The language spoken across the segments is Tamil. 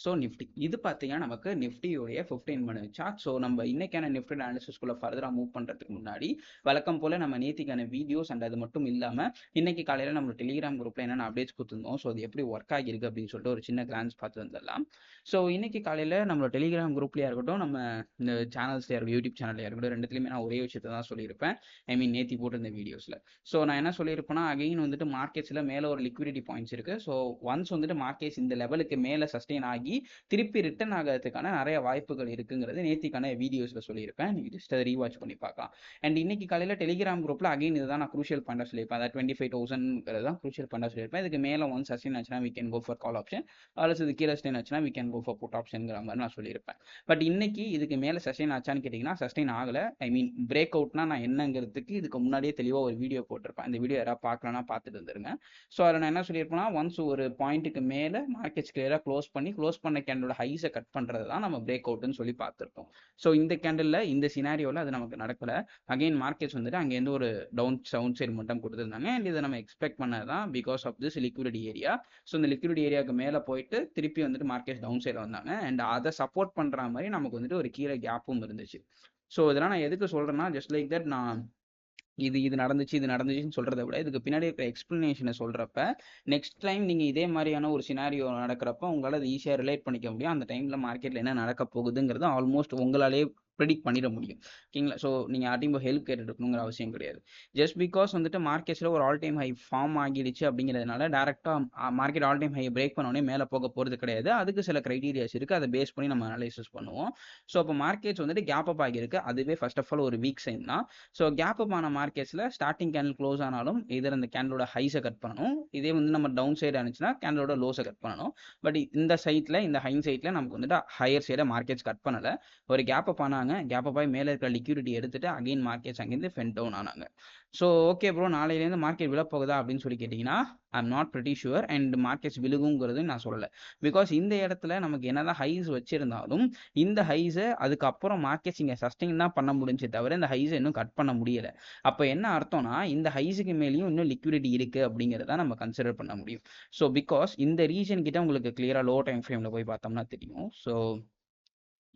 ஸோ நிஃப்டி இது பார்த்தீங்கன்னா நமக்கு நிஃப்டியோடைய ஃபிஃப்டீன் மினிட் சார்ட் ஸோ நம்ம இன்னைக்கான நிஃப்டி அனாலிசிஸ்குள்ள ஃபர்தராக மூவ் பண்ணுறதுக்கு முன்னாடி வழக்கம் போல் நம்ம நேத்திக்கான வீடியோஸ் அண்ட் அது மட்டும் இல்லாமல் இன்னைக்கு காலையில் நம்ம டெலிகிராம் குரூப்பில் என்னென்ன அப்டேட்ஸ் கொடுத்துருந்தோம்? ஸோ அது எப்படி ஒர்க் ஆகிருக்கு அப்படின்னு சொல்லிட்டு ஒரு சின்ன கிளான்ஸ் பார்த்து வந்துடலாம். ஸோ இன்னைக்கு காலையில் நம்மளோட டெலிகிராம் குரூப்லேயே இருக்கட்டும் நம்ம இந்த சேனல்ஸ்லேயே இருக்கட்டும் யூடியூப் சேனல்லையாக இருக்கட்டும் ரெண்டுத்துலையுமே நான் ஒரே விஷயத்தை தான் சொல்லியிருப்பேன். ஐ மீன் நேத்தி போட்டிருந்த வீடியோஸில் ஸோ நான் என்ன சொல்லியிருப்பேன்னா அகைன் வந்துட்டு மார்க்கெட்ஸில் மேலே ஒரு லிக்விடிட்டி பாயிண்ட்ஸ் இருக்குது ஸோ ஒன்ஸ் வந்துட்டு மார்க்கெட்ஸ் இந்த லெவலுக்கு மேலே சஸ்டெயின் ஆகி திருப்பி ரிட்டர்ன் ஆகிறதுக்கான நிறைய வாய்ப்புகள் இருக்குங்கிறது நேத்திக்கான வீடியோஸில் சொல்லியிருப்பேன் நீங்கள் ஜஸ்ட் அதை ரீவாச் பண்ணி பார்க்கலாம். அண்ட் இன்னைக்கு காலையில் டெலிகிராம் குரூப்பில் அகைன் இதுதான் நான் க்ரூஷியல் பண்ண சொல்லியிருப்பேன். அதாவது டுவெண்ட்டி ஃபைவ் தௌசண்ட்ங்கிறது தான் க்ரூஷியல் பண்ண சொல்லியிருப்பேன். இதுக்கு மேலே ஒன் சஸ்டின் ஆச்சுன்னா we can go for call option அல்லது இது கீழே ஸ்டெயின் ஆச்சுன்னா we can go for put ஆப்ஷன்ங்கிற மாதிரி நான் சொல்லியிருப்பேன். பட் இன்னைக்கு இதுக்கு மேலே சஸ்டெயின் ஆச்சான்னு கேட்டிங்கன்னா சஸ்டெயின் ஆகலை. ஐ மீன் பிரேக் அவுட்னா நான் என்னங்கிறதுக்கு இதுக்கு முன்னாடியே தெளிவாக ஒரு வீடியோ போட்டிருப்பேன். இந்த வீடியோ யாராவது பார்க்கலன்னா பார்த்துட்டு வந்துருங்க. ஸோ அதில் நான் என்ன சொல்லியிருப்பேன்னா ஒன்ஸ் ஒரு பாயிண்ட்டுக்கு மேலே மார்க்கெட்ஸ் கிளியராக க்ளோஸ் பண்ணி க்ளோஸ் பண்ண கேண்டலோட ஹைஸை கட் பண்ணுறது தான் நம்ம பிரேக் அவுட்னு சொல்லி பார்த்துருக்கோம். ஸோ இந்த கேண்டலில் இந்த சினாரியோவில் அது நமக்கு நடக்கலை. அகைன் மார்க்கெட்ஸ் வந்துட்டு அங்கேருந்து ஒரு டவுன் சவுண்ட் சைடு மட்டும் கொடுத்துருந்தாங்க. அண்ட் இதை நம்ம எக்ஸ்பெக்ட் பண்ணது தான் because of this liquidity area so இந்த லிக்விடிட்டி ஏரியாவுக்கு மேலே போயிட்டு திருப்பி வந்துட்டு மார்க்கெட் டவுன் சைடில் வந்தாங்க. அண்ட் அதை சப்போர்ட் பண்ணுற மாதிரி நமக்கு வந்துட்டு ஒரு கீழே கேப்பும் இருந்துச்சு. ஸோ இதெல்லாம் நான் எதுக்கு சொல்கிறேன்னா ஜஸ்ட் லைக் தட் நான் இது இது நடந்துச்சு இது நடந்துச்சுன்னு சொல்றதை விட இதுக்கு பின்னாடி இருக்கிற எக்ஸ்பிளனேஷனை சொல்றப்ப நெக்ஸ்ட் டைம் நீங்க இதே மாதிரியான ஒரு சினாரியோ நடக்கிறப்ப உங்களால் அது ஈஸியாக ரிலேட் பண்ணிக்க முடியும். அந்த டைம்ல மார்க்கெட்ல என்ன நடக்க போகுதுங்கிறது ஆல்மோஸ்ட் உங்களாலே ப்ரெடிக்ட் பண்ணிட முடியும். ஓகேங்களா ஸோ நீங்கள் யார்ட்டையும் போய் ஹெல்ப் கேட்டுட்டு இருக்கணுங்கிற அவசியம் கிடையாது. ஜஸ்ட் பிகாஸ் வந்துட்டு மார்க்கெட்ஸில் ஒரு ஆல் டைம் ஹை ஃபார்ம் ஆகிடுச்சு அப்படிங்கிறதுனால டேரெக்டாக market all time high break பண்ணோடனே மேலே போக போகிறது கிடையாது. அதுக்கு சில க்ரைட்டீரியாஸ் இருக்குது அதை பேஸ் பண்ணி நம்ம அனலைசிஸ் பண்ணுவோம். ஸோ அப்போ மார்க்கெட்ஸ் வந்துட்டு கேப் அப் ஆகியிருக்கு. அதுவே ஃபர்ஸ்ட் ஆஃப் ஆல் ஒரு வீக் சைன் தான். ஸோ கேப் அப் ஆன மார்க்கெட்ஸில் ஸ்டார்டிங் கேண்டில் க்ளோஸ் ஆனாலும் இதர் அந்த கேண்டலோட ஹைஸை கட் பண்ணணும். இதே வந்து நம்ம டவுன் சைடு ஆனிச்சுன்னா கேண்டலோட லோஸை கட் பண்ணணும். பட் இந்த சைட்டில் இந்த ஹை சைட்டில் நமக்கு வந்துட்டு ஹையர் சைடை மார்க்கெட்ஸ் கட் பண்ணலை. ஒரு கேப் அப் ஆனாங்க கேப் போய் ஆகி மேலே இருக்கிற லிக்யூடிட்டி எடுத்துட்டு அகைன் மார்க்கெட்ஸ் அங்கேருந்து ஃபென் டவுன் ஆனாங்க. ஸோ ஓகே ப்ரோ நாளையிலேருந்து மார்க்கெட் விழ போகுதா அப்படின்னு சொல்லி கேட்டிங்கன்னா I am not pretty sure and markets விழுகுங்கிறது நான் சொல்லலை. பிகாஸ் இந்த இடத்துல நமக்கு என்னதான் ஹைஸ் வச்சிருந்தாலும் இந்த ஹைஸை அதுக்கப்புறம் மார்க்கெட்ஸ் இங்கே சஸ்டெயின் தான் பண்ண முடிஞ்சு தவிர இந்த ஹைஸை இன்னும் கட் பண்ண முடியலை. அப்போ என்ன அர்த்தம்னா இந்த ஹைஸுக்கு மேலேயும் இன்னும் லிக்விடிட்டி இருக்குது அப்படிங்கிறத நம்ம கன்சிடர் பண்ண முடியும். ஸோ பிகாஸ் இந்த ரீஜன் கிட்ட உங்களுக்கு கிளியராக லோ டைம் ஃப்ரேமில் போய் பார்த்தோம்னா தெரியும். ஸோ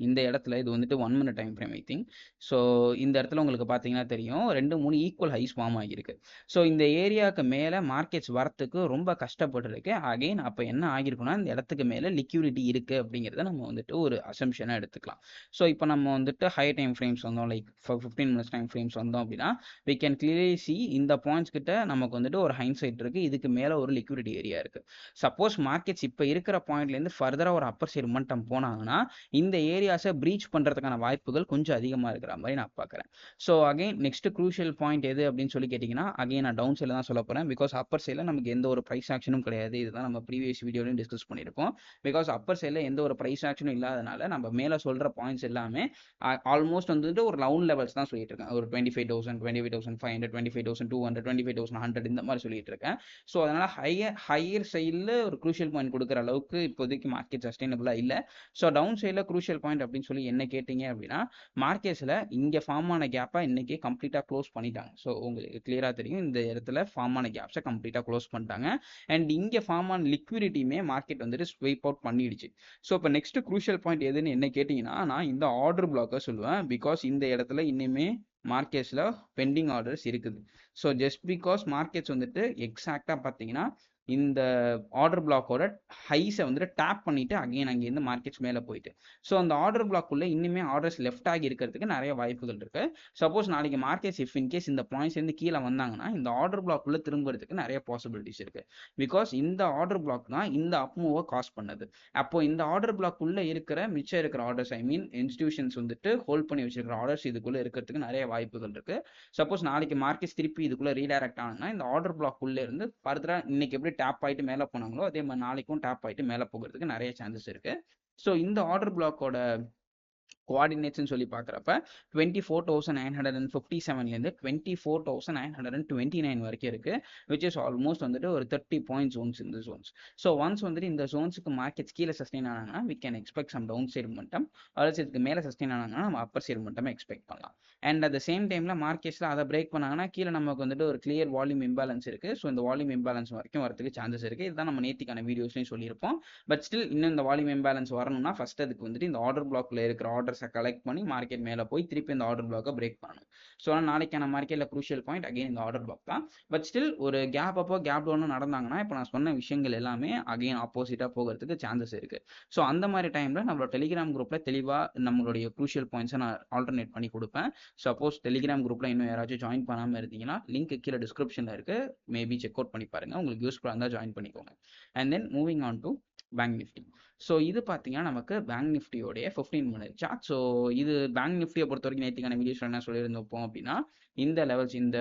இந்த இடத்துல இது வந்துட்டு one minute time frame I think so இந்த இடத்துல உங்களுக்கு பார்த்தீங்கன்னா தெரியும். ரெண்டு மூணு ஈக்குவல் ஹைஸ் ஃபார்ம் ஆகியிருக்கு. ஸோ இந்த ஏரியாவுக்கு மேலே மார்க்கெட்ஸ் வரத்துக்கு ரொம்ப கஷ்டப்பட்டுருக்கு. அகைன் அப்போ என்ன ஆகிருக்குன்னா இந்த இடத்துக்கு மேலே லிக்யூரிட்டி இருக்குது அப்படிங்கிறத நம்ம வந்துட்டு ஒரு அசம்ஷனாக எடுத்துக்கலாம். ஸோ இப்போ நம்ம வந்துட்டு ஹை டைம் ஃப்ரேம்ஸ் வந்தோம். Like fifteen minutes time frames வந்தோம் அப்படின்னா வி கேன் கிளியர்லி சி இந்த பாயிண்ட்ஸ் கிட்ட நமக்கு வந்துட்டு ஒரு ஹைன் சைட் இருக்குது இதுக்கு மேலே ஒரு லிக்யூடிட்டி ஏரியா இருக்குது சப்போஸ் மார்க்கெட்ஸ் இப்போ இருக்கிற பாயிண்ட்லேருந்து ஃபர்தராக ஒரு அப்பர் சைடு மட்டம் போனாங்கன்னா இந்த ஏரியா ஏரியாஸை ப்ரீச் பண்ணுறதுக்கான வாய்ப்புகள் கொஞ்சம் அதிகமாக இருக்கிற மாதிரி நான் பார்க்குறேன். So again next crucial point எது அப்படின்னு சொல்லி கேட்டிங்கன்னா அகைன் நான் டவுன் சைடில் தான் சொல்ல போகிறேன் பிகாஸ் அப்பர் சைடில் நமக்கு எந்த ஒரு ப்ரைஸ் ஆக்ஷனும் கிடையாது. இதுதான் நம்ம ப்ரீவியஸ் வீடியோலையும் டிஸ்கஸ் பண்ணியிருக்கோம். பிகாஸ் அப்பர் சைடில் எந்த ஒரு ப்ரைஸ் ஆக்ஷனும் இல்லாதனால நம்ம மேலே சொல்கிற பாயிண்ட்ஸ் எல்லாமே ஆல்மோஸ்ட் வந்துட்டு ஒரு லவுன் லெவல்ஸ் தான் சொல்லிட்டு இருக்கேன். ஒரு twenty five thousand twenty five thousand five hundred twenty five thousand two hundred twenty five thousand hundred இந்த மாதிரி சொல்லிட்டு இருக்கேன். ஸோ அதனால் ஹையர் ஹையர் சைடில் ஒரு க்ரூஷியல் பாயிண்ட் கொடுக்குற அளவுக்கு இப்போதைக்கு மார்க்கெட் சஸ்டைனபிளாக இல்லை. ஸோ டவுன் சைடில் க்ரூஷியல் பாயிண்ட் அப்படின்னு சொல்லி என்ன கேட்டீங்க அப்படின்னா மார்க்கெட்ஸில் இங்கே ஃபார்ம் ஆன கேப்பை இன்றைக்கி கம்ப்ளீட்டாக க்ளோஸ் பண்ணிட்டாங்க. ஸோ உங்களுக்கு கிளியராக தெரியும் இந்த இடத்துல ஃபார்ம் ஆன கேப்ஸை கம்ப்ளீட்டாக க்ளோஸ் பண்ணிட்டாங்க. அண்ட் இங்கே ஃபார்ம் ஆன லிக்விடிட்டியுமே மார்க்கெட் வந்துட்டு ஸ்வைப் அவுட் பண்ணிடுச்சு. ஸோ இப்போ நெக்ஸ்ட் க்ரூஷியல் பாயிண்ட் எதுன்னு என்ன கேட்டிங்கன்னா நான் இந்த ஆர்டர் பிளாக்கை சொல்லுவேன். பிகாஸ் இந்த இடத்துல இன்னுமே மார்க்கெட்ஸில் பெண்டிங் ஆர்டர்ஸ் இருக்குது. ஸோ ஜஸ்ட் பிகாஸ் மார்க்கெட்ஸ் வந்துட்டு எக்ஸாக்டாக பார்த்தீங்கன்னா இந்த ஆர்டர் பிளாக்கோட ஹைஸை வந்துட்டு டேப் பண்ணிட்டு அகைன் அங்கேருந்து மார்க்கெட்ஸ் மேலே போயிட்டு. ஸோ அந்த ஆர்டர் பிளாக்குள்ளே இன்னுமே ஆர்டர்ஸ் லெஃப்ட் ஆகி இருக்கிறதுக்கு நிறைய வாய்ப்புகள் இருக்கு. சப்போஸ் நாளைக்கு மார்க்கெட்ஸ் இஃப் இன்கேஸ் இந்த பாயிண்ட்ஸ் இருந்து கீழே வந்தாங்கன்னா இந்த ஆர்டர் பிளாக்குள்ளே திரும்புறதுக்கு நிறைய பாசிபிலிட்டிஸ் இருக்கு. பிகாஸ் இந்த ஆர்டர் பிளாக் தான் இந்த அப் மூவை காஸ் பண்ணது. அப்போ இந்த ஆர்டர் பிளாக் உள்ள இருக்கிற மிச்சம் இருக்கிற ஆர்டர்ஸ் ஐ மீன் இன்ஸ்டியூஷன்ஸ் வந்துட்டு ஹோல்ட் பண்ணி வச்சிருக்கிற ஆர்டர்ஸ் இதுக்குள்ள இருக்கிறதுக்கு நிறைய வாய்ப்புகள் இருக்கு. சப்போஸ் நாளைக்கு மார்க்கெட்ஸ் திருப்பி இதுக்குள்ள ரீடைரக்ட் ஆனா இந்த ஆர்டர் பிளாக் உள்ள இருந்து ஃபர்தரா இன்னைக்கு எப்படி டேப் ஆயிட்டு மேலே போனாங்களோ அதே மாதிரி நாளைக்கும் டேப் ஆயிட்டு மேலே போகிறதுக்கு நிறைய சான்சஸ் இருக்கு. ஸோ இந்த ஆர்டர் பிளாக்கோட கோஆர்டினேட்ஸ்னு சொல்லி பார்க்குறப்ப twenty four thousand nine hundred and fifty செவன்லேருந்து twenty four thousand nine hundred and twenty nine வரைக்கும் இருக்குது விச் இஸ் ஆல்மோஸ்ட் வந்துட்டு ஒரு தேர்ட்டி பாயிண்ட் ஜோன்ஸ் இந்த ஜோன்ஸ் ஸோ ஒன்ஸ் வந்துட்டு இந்த ஜோன்ஸுக்கு மார்க்கெட்ஸ் கீழே sustain ஆனாங்கன்னா we can expect some down side மட்டம் அதாவது இதுக்கு மேலே சஸ்டெயின் ஆனாங்கன்னா நம்ம அப்பர் சைடு மட்டுமே எக்ஸ்பெக்ட் பண்ணலாம். அண்ட் அட் த சேம் டைமில் மார்க்கெட்ஸில் அதை பிரேக் பண்ணாங்கன்னா கீழே நமக்கு வந்துட்டு ஒரு கிளியர் வால்யூம் இம்பேலன்ஸ் இருக்குது ஸோ இந்த வால்யூம் இம்பேலன்ஸ் வரைக்கும் வரதுக்கு சான்சஸ் இருக்குது இதுதான் நம்ம நேத்திக்கான வீடியோஸ்லையும் சொல்லியிருப்போம். பட் ஸ்டில் இன்னும் இந்த வால்யூம் இம்பேலன்ஸ் வரணும்னா ஃபர்ஸ்ட் அதுக்கு வந்துட்டு இந்த ஆர்டர் பிளாக்ல இருக்கிற ஆர்டர்ஸை கலெக்ட் பண்ணி மார்க்கெட் மேலே போய் திருப்பி இந்த ஆர்டர் பிளாக்கை பிரேக் பண்ணணும். ஸோ நாளைக்கான மார்க்கெட்டில் க்ரூஷியல் பாயிண்ட் அகைன் இந்த ஆர்டர் பிளாக் தான். பட் ஸ்டில் ஒரு கேப் அப்போ கேப் டவுனும் நடந்தாங்கன்னா இப்போ நான் சொன்ன விஷயங்கள் எல்லாமே அகைன் ஆப்போசிட்டாக போகிறதுக்கு சான்சஸ் இருக்குது ஸோ அந்த மாதிரி டைமில் நம்மளோட டெலிகிராம் குரூப்பில் தெளிவாக நம்மளுடைய குரூஷியல் பாயிண்ட்ஸை நான் ஆல்டர்னேட் பண்ணி கொடுப்பேன். சப்போஸ் டெலிகிராம் குரூப்பில் இன்னும் யாராச்சும் ஜாயின் பண்ணாமல் இருந்தீங்கன்னா லிங்க் கீழே டிஸ்கிரிப்ஷனில் இருக்கு. மேபி செக் அவுட் பண்ணி பாருங்க. உங்களுக்கு யூஸ்ஃபுல்லாக இருந்தால் ஜாயின் பண்ணிக்கோங்க. And then moving on to bank nifty so இது பார்த்தீங்கன்னா நமக்கு பேங்க் நிஃப்டியோடைய ஃபிஃப்டீன் மினிட் சார்ட் ஸோ இது பேங்க் நிஃப்டியை பொறுத்த வரைக்கும் நேற்றுக்கான வீடியோஸ் என்ன சொல்லியிருந்தோம் அப்படின்னா இந்த லெவல்ஸ் இந்த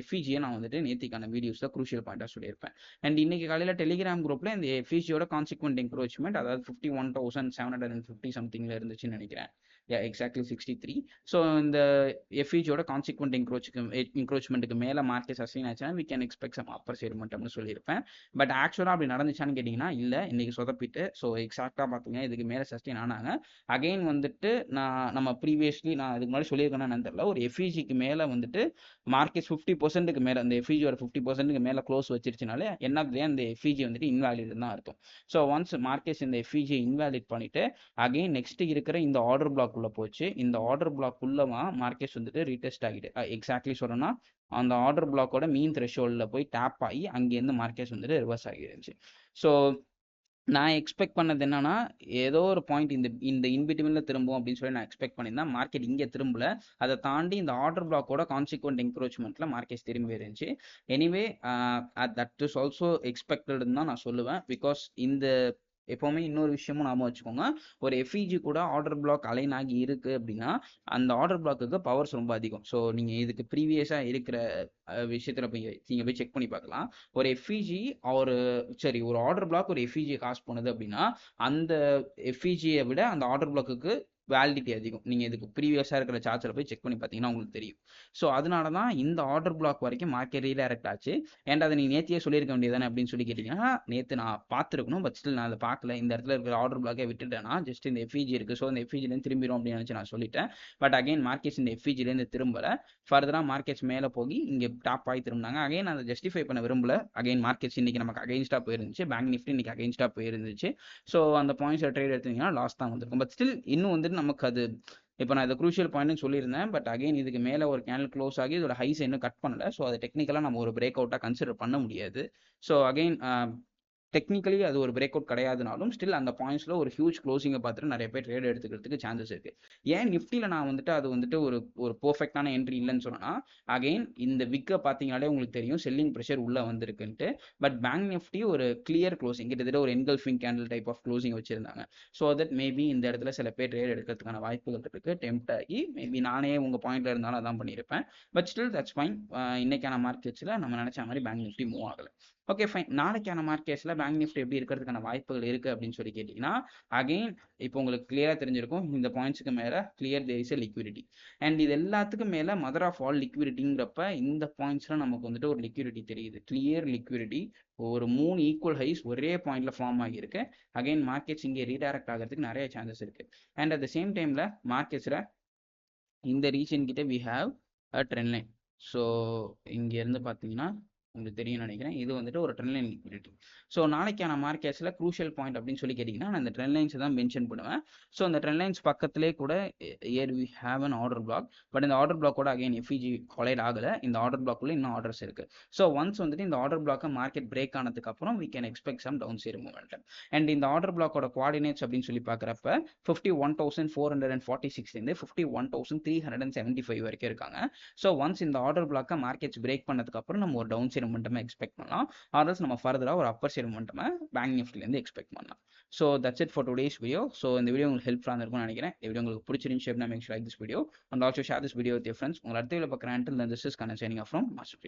எஃபிஜியை நான் வந்துட்டு நேற்றுக்கான வீடியோஸில் குரூஷியல் பாயிண்டாக சொல்லியிருப்பேன். அண்ட் இன்னைக்கு காலையில் டெலிகிராம் குரூப்பில் இந்த எஃபிஜியோட கான்சிக்வெண்ட் என்க்ரோச்மெண்ட் அதாவது fifty one thousand seven hundred and fifty சம்திங்கில் இருந்துச்சுன்னு நினைக்கிறேன். எக்ஸாக்ட்லி சிக்ஸ்டி த்ரீ ஸோ இந்த எஃபிஜியோட கான்சிக்வெண்ட் என்க்ரோச்சுக்கு என்க்ரோச்மெண்ட்டுக்கு மேலே மார்க்கெட் சஸ்டெயின் ஆச்சுன்னா we can expect some upper side சொல்லியிருப்பேன். பட் ஆக்சுவலாக அப்படி நடந்துச்சான்னு கேட்டிங்கன்னா இல்லை இன்னைக்கு சொதப்பிட்டு ஸோ எக்ஸாக்டாக பார்த்தீங்கன்னா இதுக்கு மேலே சஸ்டெயின் ஆனாங்க. அகைன் வந்துட்டு நான் நம்ம ப்ரீவியஸ்லி நான் இதுக்கு முன்னாடி சொல்லியிருக்கேன்னு தெரியல ஒரு எஃப்இஜிக்கு மேலே வந்துட்டு மார்க்கெட் ஃபிஃப்டி பர்சன்ட்டுக்கு மேலே அந்த எஃப்இஜியோட ஃபிஃப்டி பர்சன்ட்டுக்கு மேலே க்ளோஸ் வச்சிருச்சுனாலே என்ன அந்த எஃப்இஜி வந்துட்டு இன்வாலிட் தான் அர்த்தம். ஸோ ஒன்ஸ் மார்க்கெட்ஸ் இந்த எஃபிஜியை இன்வாலிட் பண்ணிட்டு அகைன் நெக்ஸ்ட் இருக்கிற இந்த ஆர்டர் பிளாக் உள்ள போச்சு. இந்த ஆர்டர் பிளாக் உள்ளவா மார்க்கெட்ஸ் வந்துட்டு ரீடெஸ்ட் ஆகிட்டு எக்ஸாக்ட்லி சொல்லணும்னா அந்த ஆர்டர் பிளாக்கோட மீன் த்ரெஷோல்டில் போய் டேப் ஆகி அங்கேருந்து மார்க்கெட்ஸ் வந்துட்டு ரிவர்ஸ் ஆகிருந்துச்சு ஸோ நான் எக்ஸ்பெக்ட் பண்ணது என்னன்னா ஏதோ ஒரு பாயிண்ட் இந்த இந்த இன்பிட்வீன்ல திரும்பும் அப்படின்னு சொல்லி நான் எக்ஸ்பெக்ட் பண்ணியிருந்தேன். மார்க்கெட் இங்கே திரும்பல. அதை தாண்டி இந்த ஆர்டர் பிளாக்கோட கான்சிக்வெண்ட் என்க்ரோச்மெண்ட்ல மார்க்கெட் திரும்பி இருந்துச்சு. எனிவே தட் இஸ் ஆல்சோ எக்ஸ்பெக்டட்னு தான் நான் சொல்லுவேன். பிகாஸ் இந்த எப்போவுமே இன்னொரு விஷயமும் நாம வச்சுக்கோங்க. ஒரு எஃப்இஜி கூட ஆர்டர் பிளாக் அலைன் ஆகி இருக்கு அப்படின்னா அந்த ஆர்டர் பிளாக்குக்கு பவர்ஸ் ரொம்ப அதிகம். ஸோ நீங்கள் இதுக்கு ப்ரீவியஸாக இருக்கிற விஷயத்தில் போய் நீங்கள் போய் செக் பண்ணி பார்க்கலாம். ஒரு எஃப்இஜி ஒரு சரி ஒரு ஆர்டர் பிளாக் ஒரு எஃப்இஜி காசு பண்ணுது அப்படின்னா அந்த எஃப்இஜியை விட அந்த ஆர்டர் பிளாக்குக்கு வேலிடிட்டி அதிகம். நீங்கள் இதுக்கு ப்ரீவியஸாக இருக்கிற சார்ஜில் போய் செக் பண்ணி பார்த்தீங்கன்னா உங்களுக்கு தெரியும். ஸோ அதனால தான் இந்த ஆர்டர் பிளாக் வரைக்கும் மார்க்கெட் ரீடைரக்ட் ஆச்சு. அண்ட் அதை நீங்கள் நேத்தியே சொல்லியிருக்க வேண்டியதானே அப்படின்னு சொல்லி கேட்டிங்கன்னா நேற்று நான் பார்த்துருக்கணும் பட் ஸ்டில் நான் அதை பார்க்கல. இந்த இடத்துல இருக்கிற ஆர்டர் பிளாக்கே விட்டுட்டேன்னா ஜஸ்ட் இந்த எஃபிஜி இருக்குது ஸோ இந்த எஃபிஜிலேருந்து திரும்பிடும் அப்படின்னு நினச்சி நான் சொல்லிட்டேன். பட் அகைன் மார்க்கெட்ஸ் இந்த எஃபிஜிலேருந்து திரும்பலை. ஃபர்தராக மார்க்கெட்ஸ் மேலே போய் இங்கே டாப் ஆகி திரும்பினாங்க. அகைன் அதை ஜஸ்டிஃபை பண்ண விரும்பல. அகைன் மார்க்கெட்ஸ் இன்னைக்கு நமக்கு அகைன்ஸ்டாக போயிருந்துச்சு. பேங்க் நிஃப்டி இன்னைக்கு அகைன்ஸ்டாக போயிருந்துச்சு. ஸோ அந்த பாயிண்ட்ஸில் ட்ரேட் எடுத்தீங்கன்னா லாஸ் தான் வந்திருக்கும். பட் ஸ்டில் இன்னும் வந்துட்டு நமக்கு அது இப்போ நான் இதை க்ரூஷியல் பாயிண்ட்னு சொல்லியிருந்தேன். பட் அகைன் இதுக்கு மேலே ஒரு கேனல் க்ளோஸ் ஆகி இதோட ஹைஸ் இன்னும் கட் பண்ணல. ஸோ அதை டெக்னிக்கலாக நம்ம ஒரு பிரேக் அவுட்டாக கன்சிடர் பண்ண முடியாது. ஸோ அகைன் டெக்னிக்கலி அது ஒரு பிரேக் அவுட் கிடையாதுனாலும் ஸ்டில் அந்த பாயிண்ட்ஸில் ஒரு ஹியூஜ் க்ளோசிங்கை பார்த்துட்டு நிறைய பேர் ட்ரேட் எடுத்துக்கிறதுக்கு சான்சஸ் இருக்கு. ஏன் நிஃப்டியில் நான் வந்துட்டு அது வந்துட்டு ஒரு ஒரு பர்ஃபெக்டான என்ட்ரி இல்லைன்னு சொன்னா அகைன் இந்த விக்கை பார்த்தீங்கனாலே உங்களுக்கு தெரியும் செல்லிங் ப்ரெஷர் உள்ளே வந்திருக்குன்ட்டு. பட் பேங்க் நிஃப்டி ஒரு கிளியர் க்ளோசிங் கிட்டத்தட்ட ஒரு engulfing candle type of closing வச்சிருந்தாங்க. ஸோ தட் மேபி இந்த இடத்துல சில பேர் ட்ரேட் எடுக்கிறதுக்கான வாய்ப்புகள் இருக்கு டெம்ட் ஆகி மேபி நானே உங்கள் பாயிண்ட்ல இருந்தாலும் அதான் பண்ணியிருப்பேன். பட் ஸ்டில் தட்ஸ் ஃபைன் இன்னைக்கான மார்க்கெட்ஸில் நம்ம நினச்ச மாதிரி பேங்க் நிஃப்டி மூவ் ஆகலை. ஓகே ஃபைன் நாளைக்கான மார்க்கெட்ஸில் பேங்க் நிஃப்டி எப்படி இருக்கிறதுக்கான வாய்ப்புகள் இருக்குது அப்படின்னு சொல்லி கேட்டிங்கன்னா அகெயின் இப்போ உங்களுக்கு கிளியராக தெரிஞ்சிருக்கும். இந்த பாயிண்ட்ஸுக்கு மேலே clear there is a liquidity and இது எல்லாத்துக்கும் மேலே மதர் ஆஃப் ஆல் லிக்விடிட்டிங்கிறப்ப இந்த பாயிண்ட்ஸில் நமக்கு வந்துட்டு ஒரு லிக்விடிட்டி தெரியுது. கிளியர் லிக்விடிட்டி ஒரு மூணு ஈக்குவல் ஹைஸ் ஒரே பாயிண்ட்ல ஃபார்ம் ஆகியிருக்கு. அகைன் மார்க்கெட்ஸ் இங்கே ரீடைரக்ட் ஆகிறதுக்கு நிறைய சான்சஸ் இருக்கு. அண்ட் அட் த சேம் டைமில் மார்க்கெட்ஸில் இந்த ரீஜன் கிட்ட we have a trend line so இங்கேருந்து பார்த்தீங்கன்னா உங்களுக்கு தெரியும் நினைக்கிறேன். இது வந்துட்டு ஒரு ட்ரெண்ட் லைன் லிக்விடிட்டி ஸோ நாளைக்கான மார்க்கெட்ஸில் க்ரூஷியல் பாயிண்ட் அப்படின்னு சொல்லி கேட்டிங்கன்னா நான் அந்த ட்ரெண்ட் லைன்ஸை தான் மென்ஷன் பண்ணுவேன். ஸோ அந்த ட்ரெண்ட் லைன்ஸ் பக்கத்திலே கூட here we have an order block but இந்த ஆர்டர் பிளாக்கோட அகைன் எஃபிஜி கொலைட் ஆகலை. இந்த ஆர்டர் பிளாக்குள்ள இன்னும் ஆர்டர்ஸ் இருக்கு. ஸோ ஒன்ஸ் வந்துட்டு இந்த ஆர்டர் பிளாக்கை மார்க்கெட் பிரேக் ஆனதுக்கு அப்புறம் we can expect some down சீர் மூமெண்ட் அண்ட் இந்த ஆர்டர் பிளாக்கோட குவாடினேட்ஸ் அப்படின்னு சொல்லி பார்க்குறப்ப fifty one thousand four hundred and forty சிக்ஸ்லேருந்து fifty one thousand three hundred and seventy five வரைக்கும் இருக்காங்க. ஸோ ஒன்ஸ் இந்த ஆர்டர் பிளாக்கை மார்க்கெட்ஸ் பிரேக் பண்ணதுக்கு அப்புறம் நம்ம ஒரு டவுன் சைடு மட்டுமே எக்ஸ்பெக்ட் பண்ணலாம். ஆர்எஸ் நம்ம ஃபர்தராக ஒரு அப்பர் சைடு மட்டுமே பேங்க் நிஃப்டிலேருந்து எக்ஸ்பெக்ட் பண்ணலாம். So that's it for today's video so இந்த வீடியோ உங்களுக்கு ஹெல்ப்ஃபுல்லாக இருக்கும்னு நினைக்கிறேன். இந்த வீடியோ உங்களுக்கு பிடிச்சிருந்துச்சு அப்படின்னா make like this video and also share this video with friends உங்களை அடுத்த வீடியோ பார்க்குறேன். அண்ட் திஸ் இஸ் கன சைனிங் ஃப்ரம் மாஸ்டர்